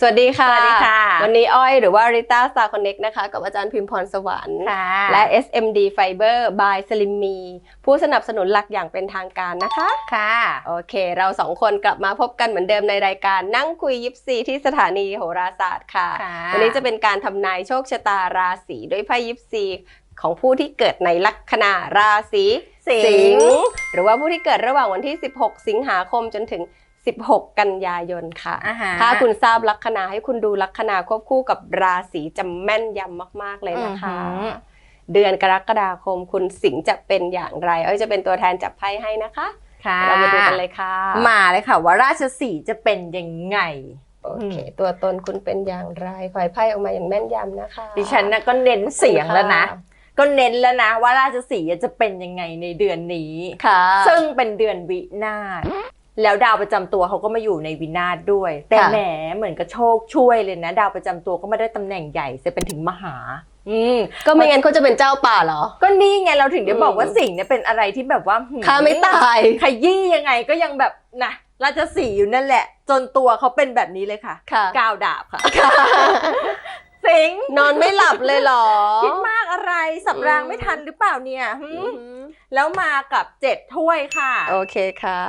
สวัสดีค่ะ สวัสดีค่ะ วันนี้อ้อยหรือว่าริต้า Star Connect นะคะ กับอาจารย์พิมพรสวรรค์ค่ะและ SMD Fiber by Slim Me ผู้สนับสนุนหลักอย่างเป็นทางการนะคะ ค่ะ โอเค เราสองคนกลับมาพบกันเหมือนเดิมในรายการนั่งคุยยิปซีที่สถานีโหราศาสตร์ค่ะค่ะวันนี้จะเป็นการทำนายโชคชะตาราศีด้วยไพ่ยิปซีของผู้ที่เกิดในลัคนาราศีสิงห์หรือว่าผู้ที่เกิดระหว่างวันที่ 16 สิงหาคมจนถึง 16 กันยายนค่ะอ่าฮะถ้าคุณทราบลัคนาให้คุณดูลัคนาควบคู่กับราศีจะแม่นยำมาก ๆ เลยนะคะอือหือเดือนกรกฎาคมคุณสิงห์จะเป็นอย่างไร เอ้ยจะเป็นตัวแทนจับไพ่ให้นะคะค่ะเรามาดูกันเลยค่ะ มาเลยค่ะ ว่าราชสีห์จะเป็นยังไงโอเคอืมตัวตนคุณเป็นอย่างไรขอให้ไพ่ออกมาอย่างแม่นยำนะคะ ดิฉันนะก็เน้นเสียงแล้วนะ ก็เน้นแล้วนะว่าราชสีห์จะเป็นยังไงในเดือนนี้ค่ะซึ่งเป็นเดือนวินาศ แล้วดาวประจำตัวเขาก็มาอยู่ในวินาศด้วย แต่ค่ะแหมเหมือนกับโชคช่วยเลยนะ ดาวประจำตัวก็มาได้ตำแหน่งใหญ่จะเป็นถึงมหา อืมก็ไม่งั้นเขาจะเป็นเจ้าป่าเหรอ ก็นี่ไงเราถึงได้บอกว่าอืมสิ่งเนี่ยเป็นอะไรที่แบบว่าหืข้าไม่ตายขยี้ยังไงก็ยังแบบนะราชสีห์อยู่นั่นแหละ จนตัวเขาเป็นแบบนี้เลยค่ะค่ะก้าวดาบค่ะ สิงห์นอนไม่หลับเลยเหรอ คิดมากอะไรสับรางอืมไม่ทันหรือเปล่าเนี่ยหึอือหือแล้วมากับเจ็ดถ้วยค่ะ โอเคค่ะ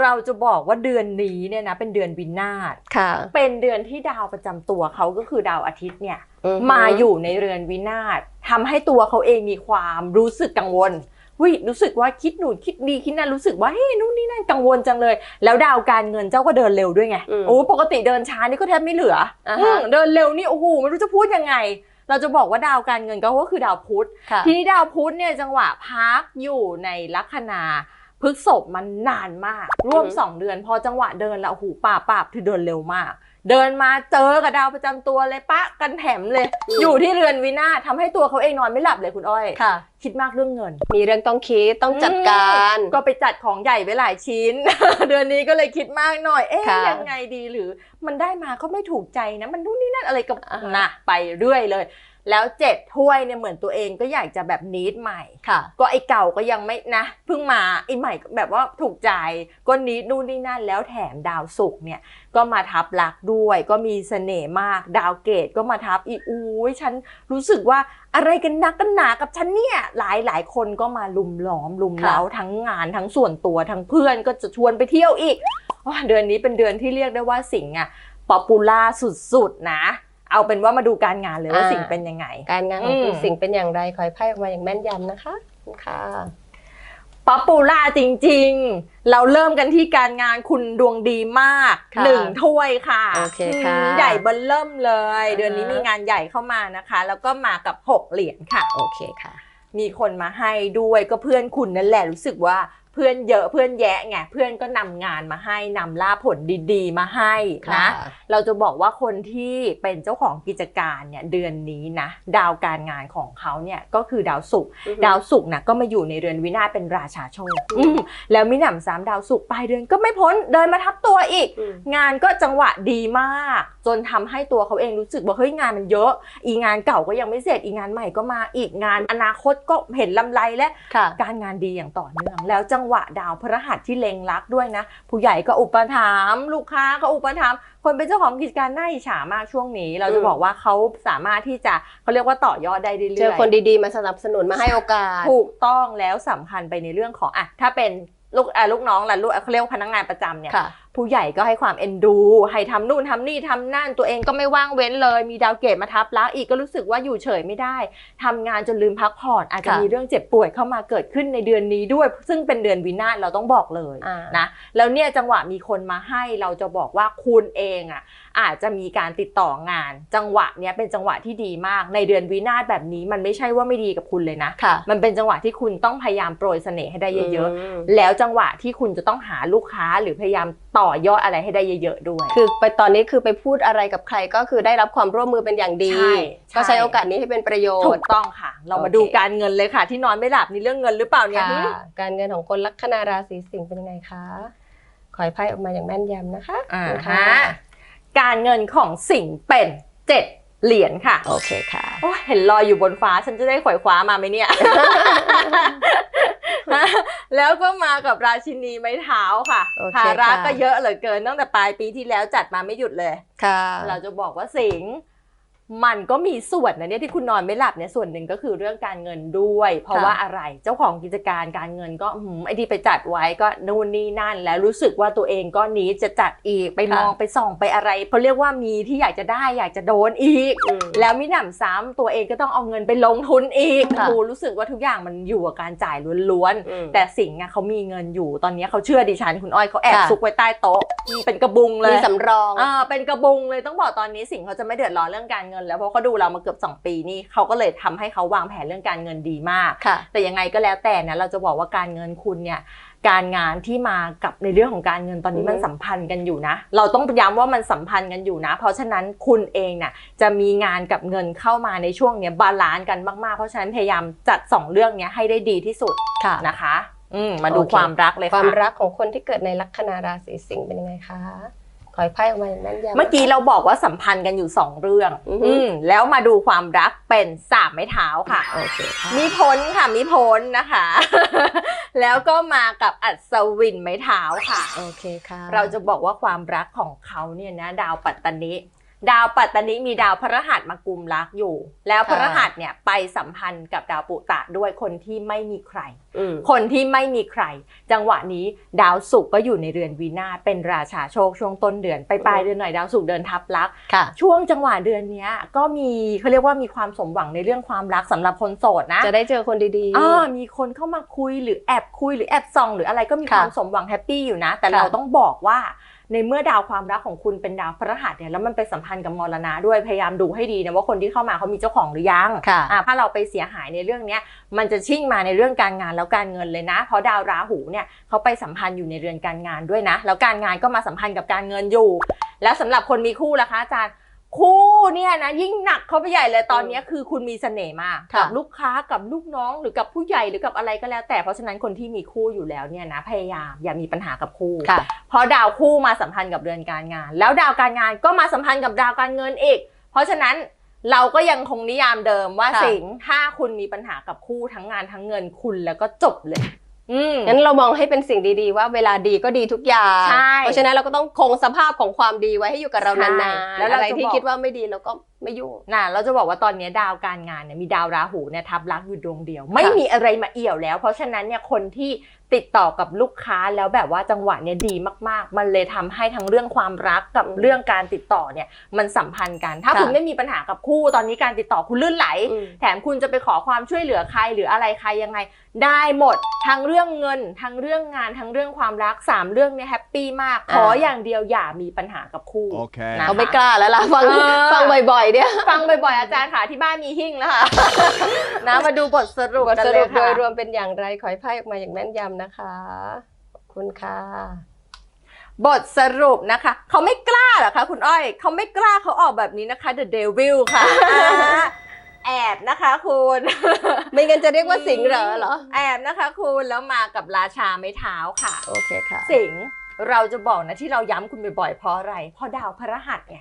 เราจะบอกว่าเดือนนี้เนี่ยนะเป็นเดือนวินาศค่ะ เป็นเดือนที่ดาวประจำตัวเขาก็คือดาวอาทิตย์เนี่ยอือหือมาอยู่ในเรือนวินาศทำให้ตัวเขาเองมีความรู้สึกกังวล วิรู้สึกว่าคิดหนูคิดดีคิดนั่นรู้สึกว่าเฮ้ยนู่นนี่นั่นกังวลจังเลย แล้วดาวการเงินเจ้าก็เดินเร็วด้วยไงอืมโอ้ปกติเดินช้านี่ก็แทบไม่เหลืออาฮะอืมเดินเร็วนี่โอ้โหไม่รู้จะพูดยังไง เราจะบอกว่าดาวการเงินก็คือดาวพุธค่ะทีนี้ดาวพุธเนี่ยจังหวะพักอยู่ในลัคนาพฤกษบมันนานมาก ร่วมอือฮึสองเดือนพอจังหวะเดินแล้วโอ้โหูป่าปราบคือเดินเร็วมาก เดินมาเจอกับดาวประจำตัวเลยปะกันแถมเลย อยู่ที่เรือนวินาศทำให้ตัวเขาเองนอนไม่หลับเลยคุณอ้อยค่ะ คิดมากเรื่องเงิน มีเรื่องต้องคิดต้องจัดการอืมก็ไปจัดของใหญ่ไว้หลายชิ้น เดือนนี้ก็เลยคิดมากหน่อย เอ๊ะค่ะยังไงดีหรือ มันได้มาก็ไม่ถูกใจนะ มันนู่นนี่นั่นอะไรกับอ่าฮะนะไปเรื่อยเลย แล้วเจ็ดถ้วยเนี่ยเหมือนตัวเองก็อยากจะแบบนิดใหม่ค่ะ ก็ไอ้เก่าก็ยังไม่นะเพิ่งมาไอ้ใหม่ก็แบบว่าถูกใจก็นิดนู่นนี่นั่นแล้วแถมดาวศุกร์เนี่ยก็มาทับลักษณ์ด้วย ก็มีเสน่ห์มาก ดาวเกตก็มาทับอีกอุ้ยฉันรู้สึกว่าอะไรกันนักกันหนากับฉันเนี่ยหลายหลายคนก็มาลุมล้อมลุมเล้าทั้งงานทั้งส่วนตัวทั้งเพื่อนก็จะชวนไปเที่ยวอีกว้าเดือนนี้เป็นเดือนที่เรียกได้ว่าสิงห์อะป๊อปปูล่าสุดๆนะ เอาเป็นว่ามาดูการงานเลยว่าอ่าสิงห์เป็นยังไง การงานของคุณอืมสิงห์เป็นอย่างไรขอให้ไพ่ออกมาอย่างแม่นยำนะคะค่ะป๊อปปูล่าจริง ๆ เราเริ่มกันที่การงานคุณดวงดีมากค่ะหนึ่งถ้วยค่ะโอเคค่ะอืมใหญ่เบิ้ลเริ่มเลยอ่าฮะเดือนนี้มีงานใหญ่เข้ามานะคะ แล้วก็มากับหกเหรียญค่ะ โอเคค่ะ มีคนมาให้ด้วยก็เพื่อนคุณนั่นแหละรู้สึกว่า เพื่อนเยอะเพื่อนแยะไงเพื่อนก็นำงานมาให้นำล่าผลดีๆ มาให้นะค่ะเราจะบอกว่าคนที่เป็นเจ้าของกิจการเนี่ยเดือนนี้นะดาวการงานของเขาเนี่ยก็คือดาวศุกร์อือฮึดาวศุกร์นะก็มาอยู่ในเรือนวินาศเป็นราชาโชคอืมอืมแล้วมิหนำซ้ำดาวศุกร์ปลายเดือนก็ไม่พ้นเดินมาทับตัวอีกอืมงานก็จังหวะดีมาก จนทำให้ตัวเขาเองรู้สึกว่าเฮ้ยงานมันเยอะ อีงานเก่าก็ยังไม่เสร็จอีงานใหม่ก็มาอีกงานอนาคตก็เห็นลำไรและค่ะการงานดีอย่างต่อเนื่องแล้วจังหวะดาวพฤหัสที่เล็งรักด้วยนะ ผู้ใหญ่ก็อุปถัมภ์ลูกค้าก็อุปถัมภ์คนเป็นเจ้าของกิจการน่าอิจฉามากช่วงนี้ เราจะอืมบอกว่าเขาสามารถที่จะเขาเรียกว่าต่อยอดได้เรื่อยๆเจอคนดีๆมาสนับสนุนมาให้โอกาส ถูกต้องแล้วสำคัญไปในเรื่องของอะถ้าเป็นลูกอะลูกน้องล่ะลูกเขาเรียกว่าพนักงานประจำเนี่ยค่ะ ผู้ใหญ่ก็ให้ความเอ็นดู ให้ทำนู่นทำนี่ทำนั่น ตัวเองก็ไม่ว่างเว้นเลย มีดาวเกตมาทับลักอีกก็รู้สึกว่าอยู่เฉยไม่ได้ทำงานจนลืมพักผ่อนอาจจะค่ะมีเรื่องเจ็บป่วยเข้ามาเกิดขึ้นในเดือนนี้ด้วย ซึ่งเป็นเดือนวินาศเราต้องบอกเลยอ่านะแล้วเนี่ยจังหวะมีคนมาให้เราจะบอกว่าคุณเองอะอาจจะมีการติดต่องาน จังหวะเนี้ยเป็นจังหวะที่ดีมาก ในเดือนวินาศแบบนี้มันไม่ใช่ว่าไม่ดีกับคุณเลยนะค่ะมันเป็นจังหวะที่คุณต้องพยายามโปรยเสน่ห์ให้ได้เยอะมๆแล้วจังหวะที่คุณจะต้องหาลูกค้าหรือพยายามต่อยอดอะไรให้ได้เยอะๆด้วย คือไปตอนนี้คือไปพูดอะไรกับใครก็คือได้รับความร่วมมือเป็นอย่างดี ใช่ใช่ ก็ใช้โอกาสนี้ให้เป็นประโยถูชกน์ ต้องค่ะ เรามาโอเค ดูการเงินเลยค่ะ ที่นอนไม่หลับนี่เรื่องเงินหรือเปล่าเนี่ยค่ะหึการเงินของคนลัคนาราศีสิงห์เป็นยังไงคะขอให้ไพ่ออกมาอย่างแม่นยำนะคะอ่าค่ะฮะการเงินของสิงห์เป็นเจ็ดเหรียญค่ะ โอเคค่ะ โอ้ยเห็นลอยอยู่บนฟ้าฉันจะได้ขวอยคว้ามาไหมเนี่ย แล้วก็มากับราชินีไม้เท้าค่ะโอเคภาระค่ะก็เยอะเหลือเกินตั้งแต่ปลายปีที่แล้วจัดมาไม่หยุดเลยค่ะเราจะบอกว่าสิงห์ มันก็มีส่วนนะเนี่ยที่คุณนอนไม่หลับเนี่ยส่วนหนึ่งก็คือเรื่องการเงินด้วย เพราะค่ะว่าอะไรเจ้าของกิจการการเงินก็หืมไอ้ที่ไปจัดไว้ก็นู่นนี่นั่น แล้วรู้สึกว่าตัวเองก็หนี้จะจัดอีกไปมองไปส่องไปอะไรเขาเรียกว่ามีที่อยากจะได้อยากจะโดนอีกอืมแล้วมิหนำซ้ำตัวเองก็ต้องเอาเงินไปลงทุนอีกค่ะดูรู้สึกว่าทุกอย่างมันอยู่กับการจ่ายล้วนอืมๆแต่สิงห์อะเขามีเงินอยู่ตอนนี้เขาเชื่อดิฉันคุณอ้อยเขาแอบค่ะซุกไว้ใต้โต๊ะเป็นกระบุงเลยมีสำรองอ่าเป็นกระบุงเลยต้องบอกตอนนี้สิงห์เขาจะไม่เดือดร้อนเรื่องการเงิน แล้วเพราะเขาดูเรามาเกือบ 2 ปีนี่เขาก็เลยทำให้เขาวางแผนเรื่องการเงินดีมากค่ะแต่ยังไงก็แล้วแต่นะเราจะบอกว่าการเงินคุณเนี่ยการงานที่มากับในเรื่องของการเงินตอนนี้อือฮึมันสัมพันธ์กันอยู่นะ เราต้องย้ำว่ามันสัมพันธ์กันอยู่นะ เพราะฉะนั้นคุณเองน่ะจะมีงานกับเงินเข้ามาในช่วงเนี้ยบาลานซ์กันมากๆ เพราะฉะนั้นพยายามจัดสองเรื่องเนี้ยให้ได้ดีที่สุดค่ะนะคะ อืมมาดูโอเคความรักเลยควาค่ะมรักของคนที่เกิดในลัคนาราศีสิงห์เป็นยังไงคะ ขอให้ไพ่ออกมาอย่างแม่นยำเมื่อกี้เราบอกว่าสัมพันธ์กันอยู่สองเรื่องอือฮึอืมแล้วมาดูความรักเป็นสามไม้เท้าค่ะโอเคค่ะมีพ้นค่ะมีพ้นนะคะ แล้วก็มากับอัศวินไม้เท้าค่ะ โอเคค่ะ เราจะบอกว่าความรักของเขาเนี่ยนะ ดาวปัตตนิ ดาวปัตตนิมีดาวพฤหัสมากุมรักอยู่ แล้วพฤหัสเนี่ยไปสัมพันธ์กับดาวปุตตะด้วยคนที่ไม่มีใครอืมคนที่ไม่มีใคร จังหวะนี้ดาวศุกร์ก็อยู่ในเรือนวีนาศเป็นราชาโชคช่วงต้นเดือนไปปลายเดือนหน่อยดาวศุกร์เดินทับลักษณ์ค่ะช่วงจังหวะเดือนเนี้ยก็มีเขาเรียกว่ามีความสมหวังในเรื่องความรักสำหรับคนโสดนะ จะได้เจอคนดีอ่ามีคนเข้ามาคุยหรือแอบคุยหรือแอบส่อง หรืออะไรก็มีค่ะความสมหวังแฮปปี้อยู่นะ แต่ค่ะเราต้องบอกว่า ในเมื่อดาวความรักของคุณเป็นดาวพฤหัสเนี่ยแล้วมันไปสัมพันธ์กับมรณะด้วยพยายามดูให้ดีนะว่าคนที่เข้ามาเขามีเจ้าของหรือยังค่ะอ่าถ้าเราไปเสียหายในเรื่องเนี้ยมันจะชิ่งมาในเรื่องการงานแล้วการเงินเลยนะ เพราะดาวราหูเนี่ยเขาไปสัมพันธ์อยู่ในเรือนการงานด้วยนะ แล้วการงานก็มาสัมพันธ์กับการเงินอยู่ แล้วสำหรับคนมีคู่ล่ะคะอาจารย์ คู่เนี่ยนะยิ่งหนักเข้าไปใหญ่เลยตอนเนี้ยคือคุณมีเสน่ห์มากค่ะกับลูกค้ากับลูกน้องหรือกับผู้ใหญ่หรือกับอะไรก็แล้ว แต่เพราะฉะนั้นคนที่มีคู่อยู่แล้วเนี่ยนะพยายามอย่ามีปัญหากับคู่ค่ะเพราะดาวคู่มาสัมพันธ์กับเรือนการงาน แล้วดาวการงานก็มาสัมพันธ์กับดาวการเงินอีก เพราะฉะนั้นเราก็ยังคงนิยามเดิมว่าค่ะสิงห์ถ้าคุณมีปัญหากับคู่ทั้งงานทั้งเงินคุณแล้วก็จบเลยอืม งั้นเรามองให้เป็นสิ่งดีๆ ว่าเวลาดีก็ดีทุกอย่างใช่เพราะฉะนั้นเราก็ต้องคงสภาพของความดีไว้ให้อยู่กับเราใช่นานๆ แล้วเราอะไรจะที่บอกคิดว่าไม่ดีเราก็ ไม่ยุ่งน่ะเราจะบอกว่าตอนนี้ดาวการงานเนี่ยมีดาวราหูเนี่ยทับลักษณ์อยู่ดวงเดียว ไม่ค่ะมีอะไรมาเอี่ยวแล้ว เพราะฉะนั้นเนี่ยคนที่ติดต่อกับลูกค้าแล้วแบบว่าจังหวะเนี่ยดีมากๆ มันเลยทำให้ทั้งเรื่องความรักกับเรื่องการติดต่อเนี่ยมันสัมพันธ์กัน ถ้าค่ะคุณไม่มีปัญหากับคู่ตอนนี้การติดต่อคุณลื่นไหลอืมแถมคุณจะไปขอความช่วยเหลือใครหรืออะไรใครยังไง ได้หมดทั้งเรื่องเงินทั้งเรื่องงานทั้งเรื่องความรักสามเรื่องเนี่ยแฮปปี้มากขออย่างเดียวอย่ามีปัญหากับคู่ Okay. นะเขาไม่กล้าแล้วล่ะฟังเออฟังบ่อยๆเนี่ย ฟังบ่อยๆอาจารย์ค่ะที่บ้านมีหิ้งแล้วค่ะนะมาดูบทสรุปบทกันสเลรุยปโดค่ะยรวมเป็นอย่างไรขอให้ไพ่ออกมาอย่างแม่นยำนะคะขอบคุณค่ะ บทสรุปนะคะ เขาไม่กล้าเหรอคะคุณอ้อย เขาไม่กล้าเขาออกแบบนี้นะคะ The Devil ค่ะแอบนะคะคุณ ไม่งั้นจะเรียกว่าสิงห์เหรอเหรอ แอบนะคะคุณแล้วมากับราชาไม้เท้าค่ะ โอเคค่ะ สิงห์เราจะบอกนะที่เราย้ำคุณบ่อยๆเพราะอะไรเพราะดาวพฤหัสไง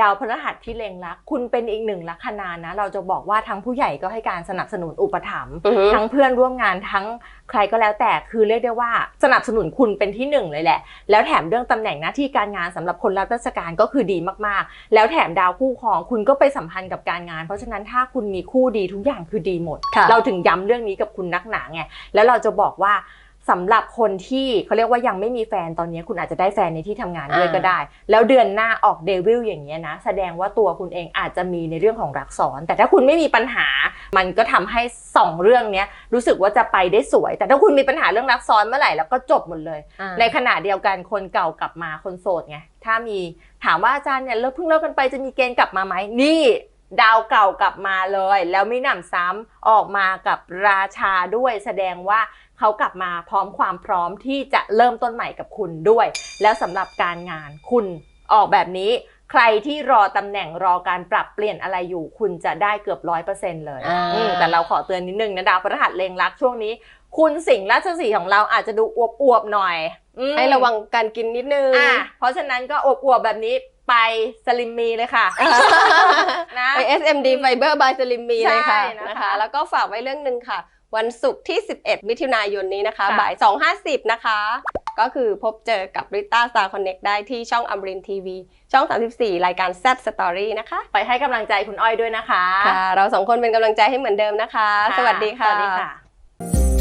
ดาวพฤหัสที่เล็งรัก คุณเป็นอีกหนึ่งลัคนานะ เราจะบอกว่าทั้งผู้ใหญ่ก็ให้การสนับสนุนอุปถัมภ์อือฮึทั้งเพื่อนร่วมงานทั้งใครก็แล้วแต่คือเรียกได้ว่าสนับสนุนคุณเป็นที่หนึ่งเลยแหละ แล้วแถมเรื่องตำแหน่งหน้าที่การงานสำหรับคนรับราชการก็คือดีมากๆ แล้วแถมดาวคู่ครองคุณก็ไปสัมพันธ์กับการงาน เพราะฉะนั้นถ้าคุณมีคู่ดีทุกอย่างคือดีหมดค่ะเราถึงย้ำเรื่องนี้กับคุณนักหนาไงแล้วเราจะบอกว่า สำหรับคนที่เขาเรียกว่ายังไม่มีแฟนตอนนี้คุณอาจจะได้แฟนในที่ทำงานด้วยอ่าก็ได้ แล้วเดือนหน้าออกเดวิลอย่างเงี้ยนะแสดงว่าตัวคุณเองอาจจะมีในเรื่องของรักซ้อน แต่ถ้าคุณไม่มีปัญหา มันก็ทำให้สองเรื่องเนี้ยรู้สึกว่าจะไปได้สวย แต่ถ้าคุณมีปัญหาเรื่องรักซ้อนเมื่อไหร่แล้วก็จบหมดเลยอ่าในขณะเดียวกันคนเก่ากลับมาคนโสดไงถ้ามีถามว่าอาจารย์เนี่ยเลิกเพิ่งเลิกกันไปจะมีเกณฑ์กลับมาไหมนี่ดาวเก่ากลับมาเลย แล้วไม่หนำซ้ำออกมากับราชาด้วยแสดงว่า เขากลับมาพร้อมความพร้อมที่จะเริ่มต้นใหม่กับคุณด้วย แล้วสำหรับการงานคุณออกแบบนี้ใครที่รอตำแหน่งรอการปรับเปลี่ยนอะไรอยู่คุณจะได้เกือบร้อยเปอร์เซ็นต์เลยอ่าอืมแต่เราขอเตือนนิดนึงนะดาวพฤหัสเลงรักช่วงนี้ คุณสิงห์ราชสีห์ของเราอาจจะดูอวบๆหน่อยอืมให้ระวังการกินนิดนึงอะเพราะฉะนั้นก็อวบๆแบบนี้ไปสลิมมีเลยค่ะนะไป SMD Fiber by Slim Me เลยค่ะใช่นะคะนะคะ แล้วก็ฝากไว้เรื่องหนึ่งค่ะ วันศุกร์ที่ 11 มิถุนายนนี้นะคะค่ะบ่าย 2.50 นะคะ ก็คือพบเจอกับริต้าสตาร์คอนเน็กได้ที่ช่องอมรินทีวี ช่อง 34 รายการ Z Story นะคะ ไปให้กำลังใจคุณอ้อยด้วยนะคะ ค่ะ เราสองคนเป็นกำลังใจให้เหมือนเดิมนะคะ สวัสดีค่ะ สวัสดีค่ะ